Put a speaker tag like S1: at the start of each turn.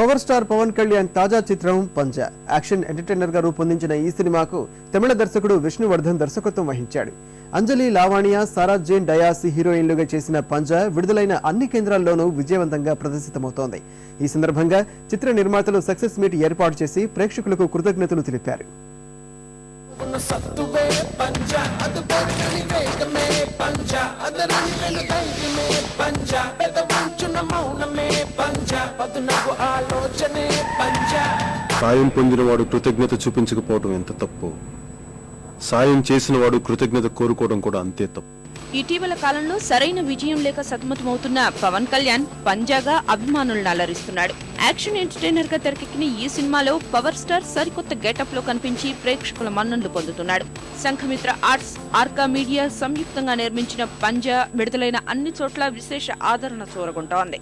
S1: Power star Pawan Kalyan తాజా చిత్రం పంజా. Action ఎంటర్టైనర్గా రూపొందించిన ఈ సినిమాకు తమిళ దర్శకుడు విష్ణువర్ధన్ దర్శకత్వం వహించాడు. అంజలి లావాణియా సారా జేన్ డయాసి హీరోయిన్లుగా చేసిన పంజా విడుదలైన అన్ని కేంద్రాల్లోనూ విజయవంతంగా ప్రదర్శితమవుతోంది. ఈ సందర్భంగా చిత్ర నిర్మాతలు సక్సెస్ మీట్ ఏర్పాటు చేసి ప్రేక్షకులకు కృతజ్ఞతలు తెలిపారు.
S2: పంజా
S3: సాయం పొందినవాడు కృతజ్ఞత చూపించకపోవడం ఎంత తప్పు? సాయం చేసినవాడు కృతజ్ఞత కోరుకోవడం కూడా అంతే తప్పు.
S4: ఇటీవల కాలంలో సరైన విజయం లేక సతమతమవుతున్న పవన్ కళ్యాణ్ పంజాగా అభిమానులను అలరిస్తున్నాడు. యాక్షన్ ఎంటర్టైనర్గా తెరకెక్కిన ఈ సినిమాలో పవర్ స్టార్ సరికొత్త గెటప్లో కనిపించి ప్రేక్షకుల మన్ననలు పొందుతున్నాడు. సంఘమిత్ర ఆర్ట్స్ ఆర్కా మీడియా సంయుక్తంగా నిర్మించిన పంజా విడుదలైన అన్ని చోట్ల విశేష ఆదరణ చూరగొంటోంది.